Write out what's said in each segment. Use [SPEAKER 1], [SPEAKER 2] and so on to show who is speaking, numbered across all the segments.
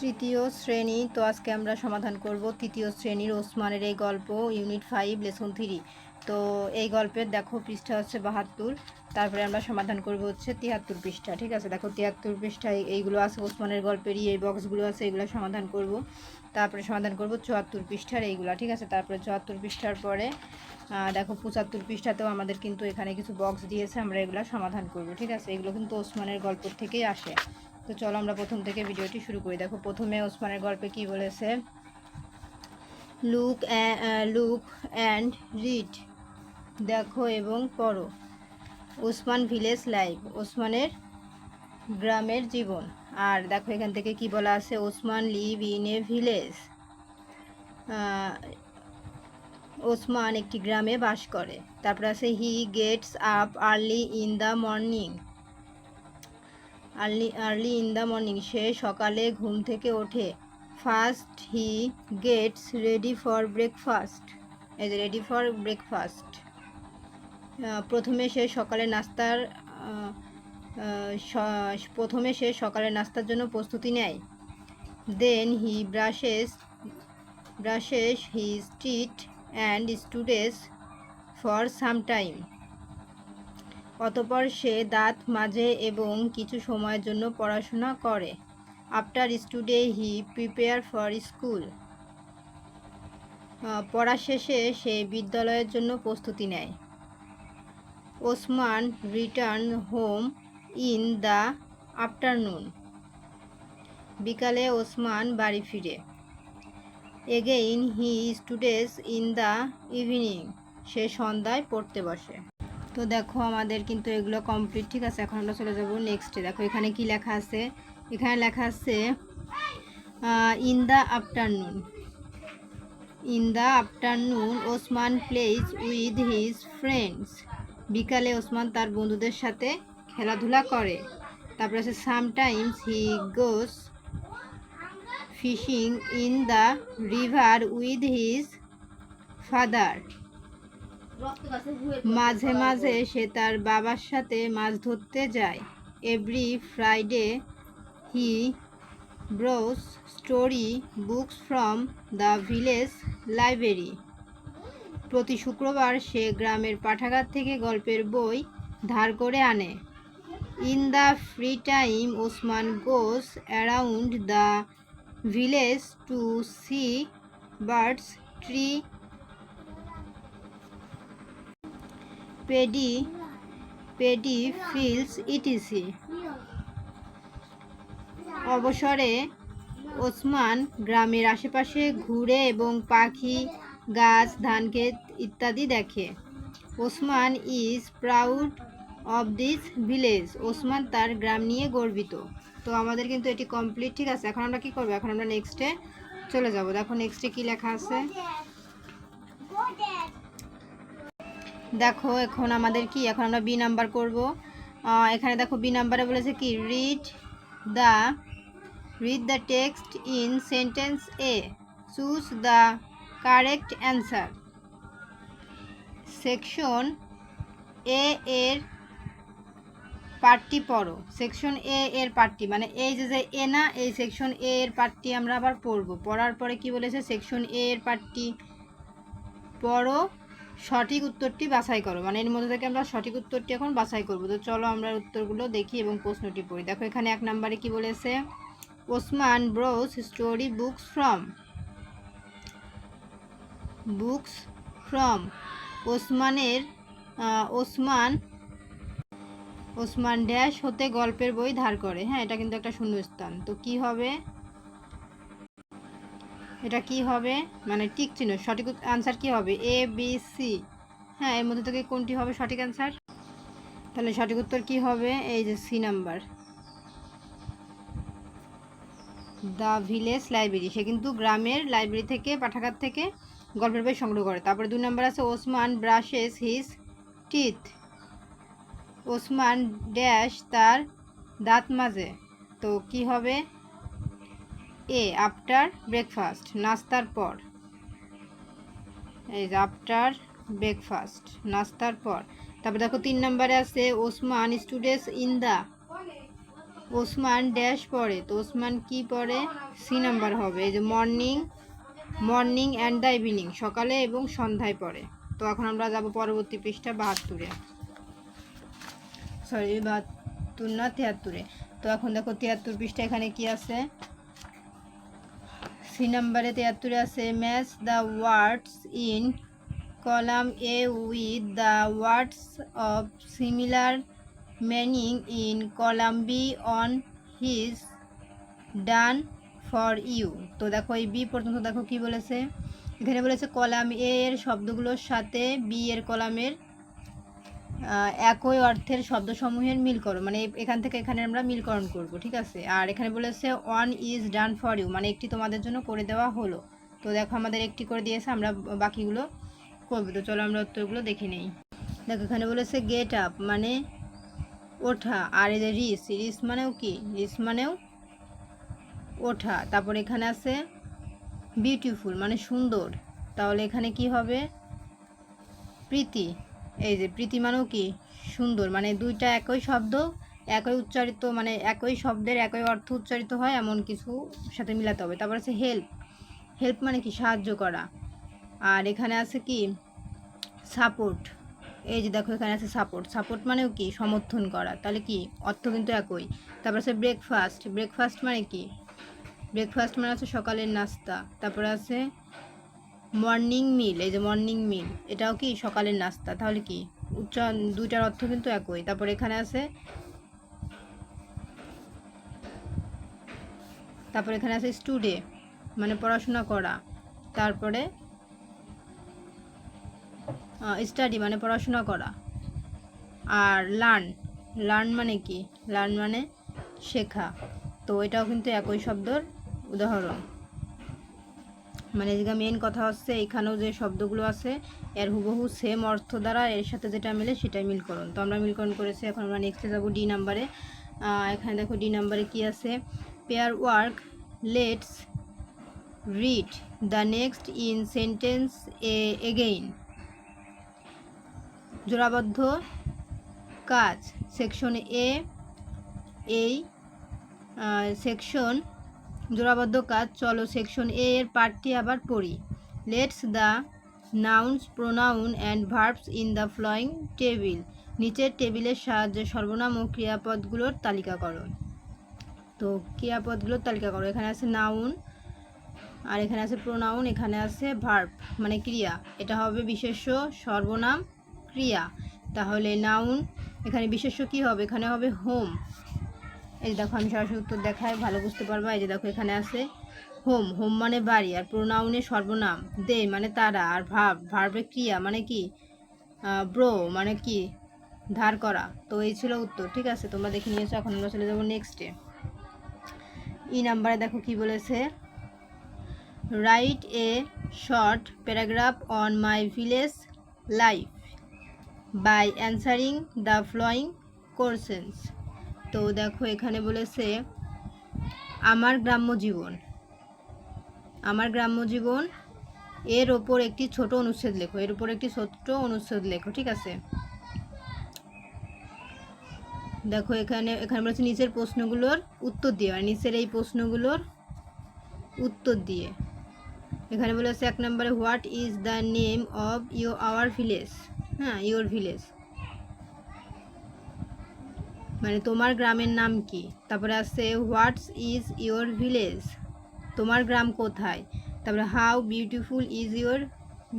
[SPEAKER 1] তৃতীয় শ্রেণি। তো আজকে আমরা সমাধান করব তৃতীয় শ্রেণির ওসমানের এই গল্প ইউনিট ফাইভ লেসন থ্রি তো এই গল্পের দেখো পৃষ্ঠা হচ্ছে বাহাত্তর। তারপরে আমরা সমাধান করব হচ্ছে তিয়াত্তর পৃষ্ঠা, ঠিক আছে? দেখো তিয়াত্তর পৃষ্ঠায় এইগুলো আছে, ওসমানের গল্পেরই এই বক্সগুলো আছে, এগুলো সমাধান করব। তারপরে সমাধান করব চুয়াত্তর পৃষ্ঠার এইগুলো, ঠিক আছে? তারপরে চুয়াত্তর পৃষ্ঠার পরে দেখো পঁচাত্তর পৃষ্ঠাতেও আমাদের কিন্তু এখানে কিছু বক্স দিয়েছে, আমরা এগুলো সমাধান করব, ঠিক আছে? এগুলো কিন্তু ওসমানের গল্প থেকেই আসে। তো চলো আমরা প্রথম থেকে ভিডিওটি শুরু করি। দেখো, প্রথমে ওসমানের গল্পে কি বলেছে? লুক লুক অ্যান্ড রিড দেখো এবং পড়ো। ওসমান ভিলেজ লাইভ ওসমানের গ্রামের জীবন। আর দেখো, এখান থেকে কি বলা আছে? Osman live in a village. Osman একটি গ্রামে বাস করে। তারপর আছে, he gets up early in the morning. Early early in the morning. সে সকালে ঘুম থেকে ওঠে। First he gets ready for breakfast. Ready for breakfast. প্রথমে সে সকালে নাস্তার প্রথমে সে সকালে নাস্তার জন্য প্রস্তুতি নেয়। Then he brushes brushes his teeth and studies for some time অতপর সে দাঁত মাজে এবং কিছু সময়ের জন্য পড়াশোনা করে। After study he prepare for school পড়া শেষে সে বিদ্যালয়ের জন্য প্রস্তুতি নেয়। Osman return home in the afternoon বিকালে ওসমান বাড়ি ফিরে। Again he studies in the evening সে সন্ধ্যায় পড়তে বসে। তো দেখো আমাদের কিন্তু এগুলো কমপ্লিট ঠিক আছে? এখন আমরা চলে যাব নেক্সটে দেখো এখানে কি লেখা আছে? এখানে লেখা আছে in the afternoon in the afternoon Osman plays with his friends বিকালে ওসমান তার বন্ধুদের সাথে খেলাধুলা করে। তারপরে আছে sometimes he goes fishing in the river with his father মাঝে মাঝে সে তার বাবার সাথে মাছ ধরতে যায়। Every Friday he borrows story books from the village library প্রতি শুক্রবার সে গ্রামের পাঠাগার থেকে গল্পের বই ধার করে আনে। In the free time Osman goes around the village to see birds tree paddy paddy fields etc. অবসরে ওসমান গ্রামের আশেপাশে ঘুরে এবং পাখি, গাছ ধানক্ষেত ইত্যাদি দেখে। Osman is proud of this village. Osman তার গ্রাম নিয়ে গর্বিত। তো আমাদের কিন্তু এটি কমপ্লিট, ঠিক আছে? এখন আমরা কি করব? এখন আমরা নেক্সটে চলে যাব। দেখো নেক্সটে কি লেখা আছে? দেখো এখন আমাদের কি? এখন আমরা বি নাম্বার করব। এখানে দেখো বি নাম্বারে বলেছে কি? Read the read the text in sentence A choose the correct answer section A এর পার্টটি পড়ো। সেকশন এ এর পার্টটি মানে এই যে যে এ না, এই সেকশন এ এর পার্টটি আমরা আবার পড়ব। পড়ার পরে কি বলেছে? সেকশন এ এর পার্টটি পড়ো। সঠিক উত্তরটি বাছাই করো। মানে এর মধ্যে থেকে আমরা সঠিক উত্তরটি এখন বাছাই করব। তো চলো আমরা উত্তরগুলো দেখি এবং প্রশ্নটি পড়ি। দেখো, এখানে এক নম্বরে কি বলেছে? Osman borrows story books from books from ওসমানের ওসমান ওসমান ড্যাশ হতে গল্পের বই ধার করে। হ্যাঁ এটা কিন্তু একটা শূন্যস্থান। তো কি হবে? এটা কি হবে? মানে টিক চিহ্ন, সঠিক আনসার কি হবে? এ বি সি হ্যাঁ এর মধ্যে থেকে কোনটি হবে সঠিক আনসার তাহলে সঠিক উত্তর কি হবে? এই যে C number the village library সে কিন্তু গ্রামের লাইব্রেরি থেকে, পাঠাগার থেকে গল্পের বই সংগ্রহ করে। তারপরে দুই নম্বর আছে Osman brushes his teeth Osman dash তার দাঁত মাজে। তো কি হবে? এ আফটার ব্রেকফাস্ট নাস্তার পর। এই আফটার ব্রেকফাস্ট নাস্তার পর। তারপর দেখো, তিন নম্বরে আছে, Osman students in the Osman dash পড়ে। তো ওসমান কি পড়ে? সি নাম্বার হবে। এই যে morning morning and the evening সকালে এবং সন্ধ্যায় পড়ে। তো এখন আমরা যাব পরবর্তী পৃষ্ঠা বাহাত্তরে। সরি বাহাত্তর না, তিয়াত্তরে। তো এখন দেখো, তিয়াত্তর পৃষ্ঠা এখানে কি আছে? সি নাম্বারে তিয়াত্তরে আছে match the words in column A with the words of similar meaning in column B one is done for you তো দেখো এই বি পর্যন্ত দেখো কি বলেছে? এখানে বলেছে কলাম এ এর শব্দগুলোর সাথে বি এর কলামের একই অর্থের শব্দসমূহের মিল করো মানে এখান থেকে এখানে আমরা মিলকরণ করব, ঠিক আছে? আর এখানে বলেছে one is done for you মানে একটি তোমাদের জন্য করে দেওয়া হলো। তো দেখো আমাদের একটি করে দিয়েছে, আমরা বাকিগুলো করব। তো চলো আমরা উত্তরগুলো দেখে নেই। দেখো এখানে বলেছে গেট আপ মানে ওঠা। আর যে রিস রিস মানেও কি? রিস মানেও ওঠা। তারপর এখানে আছে বিউটিফুল মানে সুন্দর। তাহলে এখানে কি হবে? প্রীতি। এই যে প্রীতি মানেও কি সুন্দর মানে দুইটা একই শব্দ, একই উচ্চারিত মানে একই শব্দের একই অর্থ উচ্চারিত হয়, এমন কিছু সাথে মিলাতে হবে। তারপর আছে হেল্প হেল্প মানে কি? সাহায্য করা। আর এখানে আছে কি? সাপোর্ট এই যে দেখো এখানে আছে সাপোর্ট সাপোর্ট মানেও কি? সমর্থন করা। তাহলে কি? অর্থ কিন্তু একই। তারপর আছে ব্রেকফাস্ট ব্রেকফাস্ট মানে কি? ব্রেকফাস্ট মানে আছে সকালের নাস্তা। তারপরে আছে মর্নিং মিল, এই যে মর্নিং মিল, এটাও কি সকালের নাস্তা? তাহলে কি? উচ্চ দুইটার অর্থ কিন্তু একই। তারপর এখানে আছে, তারপর এখানে আছে স্টুডে মানে পড়াশোনা করা। তারপরে স্টাডি মানে পড়াশোনা করা। আর লার্ন লার্ন মানে কি? লার্ন মানে শেখা। তো এটাও কিন্তু একই শব্দর উদাহরণ। মানে যেটা মেন কথা হচ্ছে এখানেও যে শব্দগুলো আছে, এর হুবহু সেম অর্থ দ্বারা এর সাথে যেটা মিলে সেটাই মিলকরণ। তো আমরা মিলকরণ করেছি, এখন আমরা নেক্সটে যাব ডি নাম্বারে এখানে দেখো ডি নাম্বারে কি আছে? Pair work let's read the next in sentence A again জোড়াবদ্ধ কাজ সেকশন এ এই সেকশন জোড়াবদ্ধ কাজ, চলো সেকশন এ এর পার্টটি আবার পড়ি। Let's the nouns pronoun and verbs in the following table নিচের টেবিলের সাহায্যে সর্বনাম ও ক্রিয়াপদগুলোর তালিকা করো। তো ক্রিয়াপদগুলোর তালিকা করো। এখানে আছে নাউন আর এখানে আছে প্রোনাউন এখানে আছে ভার্ব মানে ক্রিয়া। এটা হবে বিশেষ্য, সর্বনাম, ক্রিয়া। তাহলে নাউন এখানে বিশেষ্য কি হবে? এখানে হবে হোম এই দেখো, আমি সরাসরি উত্তর দেখাই, ভালো বুঝতে পারবা? এই যে দেখো, এখানে আছে হোম হোম মানে বাড়ি, আর প্রোনাউনে সর্বনাম, দে মানে তারা, আর ভাব ভার্বের ক্রিয়া মানে কি? ব্রো মানে কি? ধার করা। তো এই ছিল উত্তর, ঠিক আছে? তোমরা দেখে নিয়েছো, এখন আমরা চলে যাব নেক্সটে ই নাম্বারে দেখো কি বলেছে? Write a short paragraph on my village life by answering the following questions তো দেখো এখানে বলেছে, আমার গ্রাম্য জীবন। আমার গ্রাম্য জীবন, এর ওপর একটি ছোট অনুচ্ছেদ লেখো, এর ওপর একটি ছোট্ট অনুচ্ছেদ লেখো, ঠিক আছে? দেখো এখানে এখানে বলেছে, নিচের প্রশ্নগুলোর উত্তর দিয়ে। মানে নিচের এই প্রশ্নগুলোর উত্তর দিয়ে। এখানে বলেছে, এক নম্বরে, what is the name of you, our village? হ্যাঁ ইওর ভিলেজ। মানে তোমার গ্রামের নাম কি? তারপরে আছে হোয়াটস ইজ ইওর ভিলেজ তোমার গ্রাম কোথায়? তারপরে how beautiful is your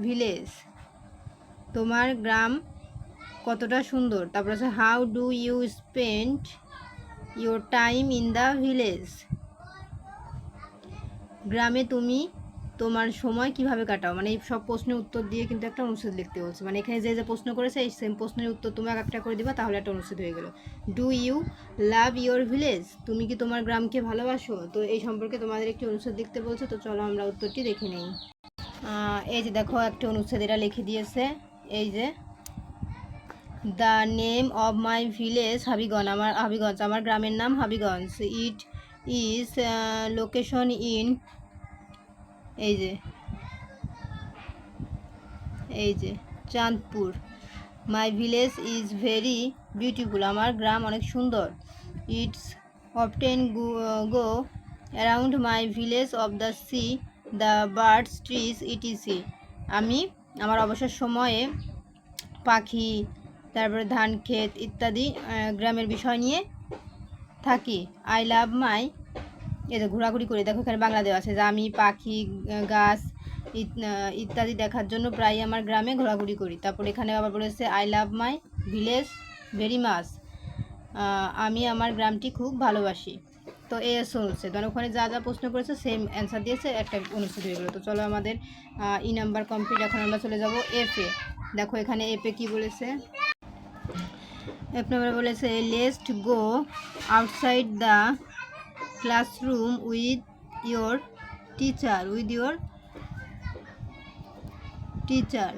[SPEAKER 1] village তোমার গ্রাম কতটা সুন্দর? তারপরে আছে how do you spend your time in the village গ্রামে তুমি তোমার সময় কীভাবে কাটাও? মানে এই সব প্রশ্নের উত্তর দিয়ে কিন্তু একটা অনুচ্ছেদ লিখতে বলছে। মানে এখানে যে যে প্রশ্ন করেছে, এই সেম প্রশ্নের উত্তর তুমি এক একটা করে দিবা, তাহলে একটা অনুচ্ছেদ হয়ে গেল। Do you love your village তুমি কি তোমার গ্রামকে ভালোবাসো? তো এই সম্পর্কে তোমাদের একটি অনুচ্ছেদ লিখতে বলছে, তো চলো আমরা উত্তরটি দেখে নিই। এই যে দেখো, একটা অনুচ্ছেদ এটা লিখে দিয়েছে। এই যে the name of my village Habiganj আমার হাবিগঞ্জ আমার গ্রামের নাম Habiganj it is location in এই যে এই যে, Chandpur. My village is very beautiful আমার গ্রাম অনেক সুন্দর। It's often go around my village of the see the birds trees etc আমি আমার অবসর সময়ে পাখি, তারপরে ধান ক্ষেত ইত্যাদি গ্রামের বিষয় নিয়ে থাকি। আই লাভ মাই এই যে ঘোরাঘুরি করে। দেখো এখানে বাংলা দেওয়া আছে যে আমি পাখি গাছ ইত্যাদি দেখার জন্য প্রায় আমার গ্রামে ঘোরাঘুরি করি। তারপর এখানে আবার বলেছে I love my village very much আমি আমার গ্রামটি খুব ভালোবাসি। তো এ চলছে ধরো ওখানে যা যা প্রশ্ন করেছে সেম অ্যান্সার দিয়েছে, একটা অনুষ্ঠিত হয়ে গেলো। তো চলো আমাদের ই নাম্বার কমপ্লিট এখন আমরা চলে যাব এফে দেখো এখানে এফ কী বলেছে? এফ নাম্বার বলেছে least go outside the classroom with your teacher with your teacher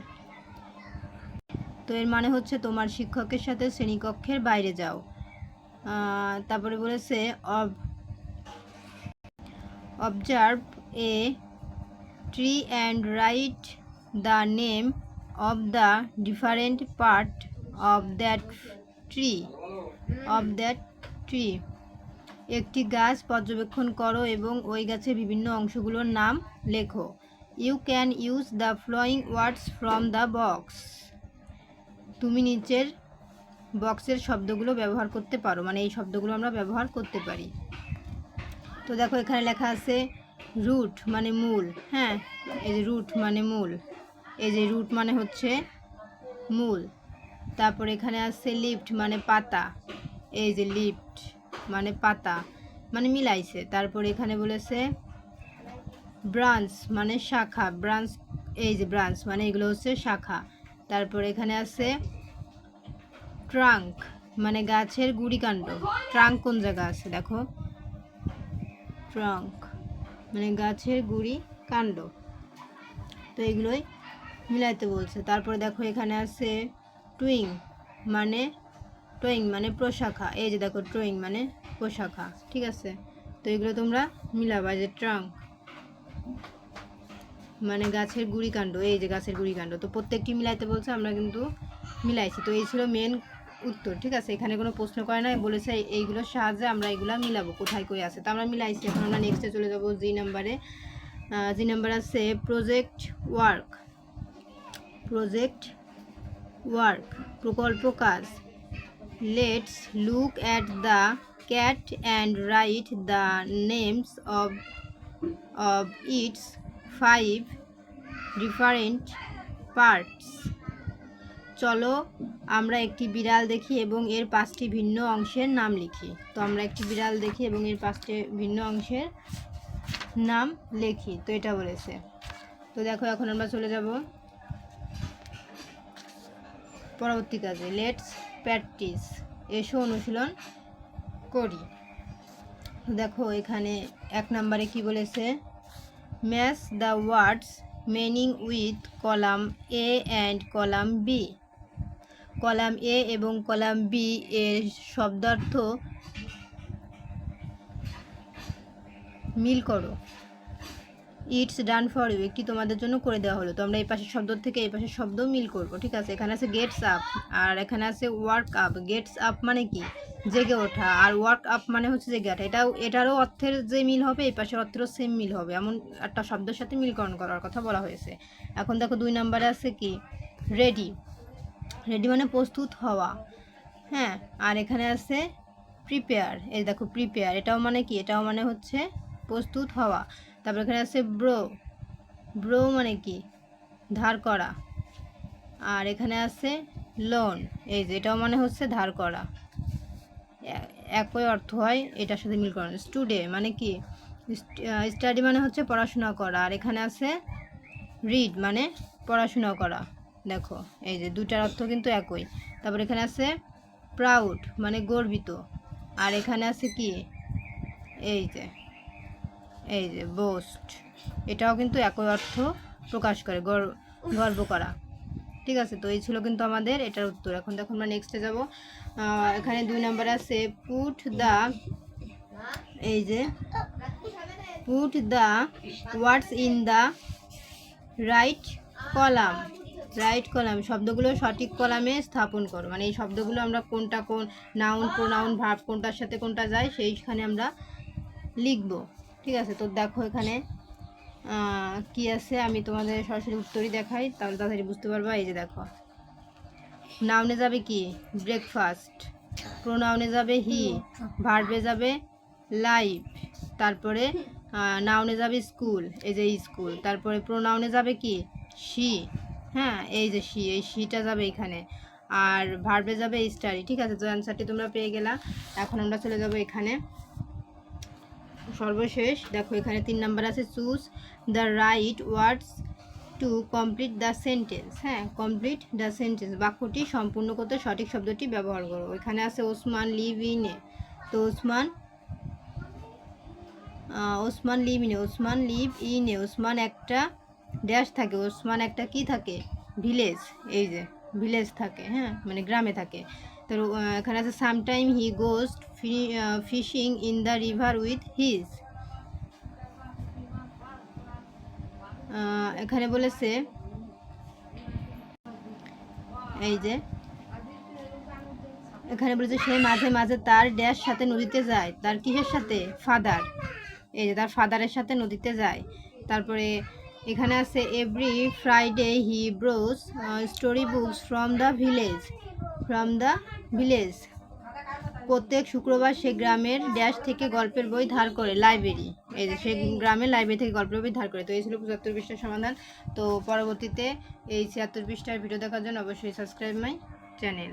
[SPEAKER 1] তো এর মানে হচ্ছে তোমার শিক্ষকের সাথে শ্রেণীকক্ষের বাইরে যাও। তারপরে বলেছে of observe a tree and write the name of the different part of that tree of that tree একটি গাছ পর্যবেক্ষণ করো এবং ওই গাছের বিভিন্ন অংশগুলোর নাম লেখো। You can use the following words from the box তুমি নিচের বক্সের শব্দগুলো ব্যবহার করতে পারো মানে এই শব্দগুলো আমরা ব্যবহার করতে পারি। তো দেখো এখানে লেখা আছে রুট মানে মূল হ্যাঁ? এই যে রুট মানে মূল, এই যে রুট মানে হচ্ছে মূল। তারপর এখানে আছে লিফট মানে পাতা, এই যে লিফট মানে পাতা মানে মিলাইছে। তারপর এখানে বলেছে ব্রাঞ্চ মানে শাখা। ব্রাঞ্চ, এই যে ব্রাঞ্চ মানে এগুলো হচ্ছে শাখা। তারপর এখানে আছে ট্রাঙ্ক মানে গাছের গুড়িকাণ্ড। ট্রাঙ্ক কোন জায়গা আছে দেখো? ট্রাঙ্ক মানে গাছের গুড়ি কাণ্ড তো এগুলোই মিলাইতে বলছে। তারপরে দেখো এখানে আছে টুইং মানে টুইং মানে প্রশাখা। এই যে দেখো টুইং মানে প্রশাখা, ঠিক আছে? তো এগুলো তোমরা মিলাবা যে ট্রাঙ্ক মানে গাছের গুড়ি এই যে গাছের গুড়ি কাণ্ড তো প্রত্যেকটি মিলাইতে বলছে, আমরা কিন্তু মিলাইছি। তো এই ছিল মেন উত্তর, ঠিক আছে? এখানে কোনো প্রশ্ন করে না বলেছে এই- এইগুলোর সাহায্যে আমরা এগুলো মিলাবো, কোথায় কই আছে। তো আমরা মিলাইছি, এখন আমরা নেক্সটে চলে যাব জি নাম্বারে। জি নাম্বার আছে প্রজেক্ট ওয়ার্ক প্রজেক্ট ওয়ার্ক প্রকল্প কাজ। Let's look at the cat and write the names of of its five different parts. চলো, আমরা একটি বিড়াল দেখি এবং এর পাঁচটি ভিন্ন অংশের নাম লিখি। তো আমরা একটি বিড়াল দেখি এবং এর পাঁচটি ভিন্ন অংশের নাম লিখি। তো এটা বলেছে। তো দেখো, এখন আমরা চলে যাব পরবর্তী কাজে। Let's practice. এসো অনুশীলন করি। দেখো এখানে এক নম্বরে কি বলেছে? Match the words meaning with column A and column B. Column A এবং কলাম বি এর শব্দার্থ মিল করো। ইটস ডান ফর ইউ একটি তোমাদের জন্য করে দেওয়া হলো। তো আমরা এই পাশের শব্দ থেকে এই পাশের শব্দ মিল করব, ঠিক আছে? এখানে আছে গেটস আপ আর এখানে আছে ওয়ার্ক আপ গেটস আপ মানে কি? জেগে ওঠা। আর ওয়ার্ক আপ মানে হচ্ছে জেগে ওঠা। এটাও, এটারও অর্থের যে মিল হবে, এই পাশের অর্থেরও সেম মিল হবে। এমন একটা শব্দের সাথে মিলকরণ করার কথা বলা হয়েছে। এখন দেখো দুই নম্বরে আছে কি? রেডি রেডি মানে প্রস্তুত হওয়া। হ্যাঁ? আর এখানে আছে প্রিপেয়ার এই দেখো প্রিপেয়ার এটাও মানে কি? এটাও মানে হচ্ছে প্রস্তুত হওয়া। তারপর এখানে আছে ব্রো ব্রো মানে কি? ধার করা। আর এখানে আছে লোন এই যে এটাও মানে হচ্ছে ধার করা। একই অর্থ হয় এটার সাথে মিল করা স্টুডে মানে কি? স্টাডি মানে হচ্ছে পড়াশোনা করা। আর এখানে আছে রিড মানে পড়াশোনা করা। দেখো, এই যে দুটার অর্থ কিন্তু একই। তারপর এখানে আছে প্রাউড মানে গর্বিত। আর এখানে আছে কি? এই যে এই যে বোস্ট এটাও কিন্তু একই অর্থ প্রকাশ করে গর্ব করা। ঠিক আছে, তো এই ছিল কিন্তু আমাদের এটার উত্তর। এখন দেখো আমরা নেক্সটে যাব। এখানে দুই নাম্বার আছে পুট দ্য এই যে put the words in the right column right column শব্দগুলো সঠিক কলামে স্থাপন করো। মানে এই শব্দগুলো আমরা কোনটা কোন নাউন প্রোনাউন ভার্ব কোনটার সাথে কোনটা যায়, সেইখানে আমরা লিখব। ঠিক আছে তো দেখো এখানে কি আছে? আমি তোমাদের সরাসরি উত্তরই দেখাই তাহলে তাড়াতাড়ি বুঝতে পারবা। এই যে দেখো নাউনে যাবে কি? ব্রেকফাস্ট প্রোনাউনে যাবে হি ভার্বে যাবে লাইভ তারপরে নাউনে যাবে স্কুল এই যে স্কুল তারপরে প্রোনাউনে যাবে কি? শি হ্যাঁ এই যে শি এই শিটা যাবে এখানে। আর ভার্বে যাবে স্টাডি ঠিক আছে? তো অ্যান্সারটি তোমরা পেয়ে গেলা। এখন আমরা চলে যাব এখানে। সর্বশেষ। দেখো, এখানে তিন নাম্বার আছে choose the right words to complete the sentence হ্যাঁ কমপ্লিট দ্য সেন্টেন্স বাক্যটি সম্পূর্ণ করতে সঠিক শব্দটি ব্যবহার করো। এখানে আছে ওসমান লিভ ইন তো ওসমান ওসমান লিভ ইনে ওসমান লিভ ইনে ওসমান একটা ড্যাশ থাকে, ওসমান একটা কি থাকে? ভিলেজ এই যে ভিলেজ থাকে হ্যাঁ মানে গ্রামে থাকে। তো এখানে আছে sometime he goes fishing in the river with his এখানে বলেছে, এই যে, এখানে বলেছে, সে মাঝে মাঝে তার ড্যাশ সাথে নদীতে যায়। তার কিসের সাথে? ফাদার। এই যে, তার ফাদারের সাথে নদীতে যায়। তারপরে এখানে আছে every Friday he borrows story books from the village from the village প্রত্যেক শুক্রবার সে গ্রামের ড্যাশ থেকে গল্পের বই ধার করে, লাইব্রেরি। এই যে সে গ্রামের লাইব্রেরি থেকে গল্পের বই ধার করে। তো এই ছিল পঁচাত্তর পৃষ্ঠার সমাধান। তো পরবর্তীতে এই ছিয়াত্তর পৃষ্ঠার ভিডিও দেখার জন্য অবশ্যই সাবস্ক্রাইব মাই চ্যানেল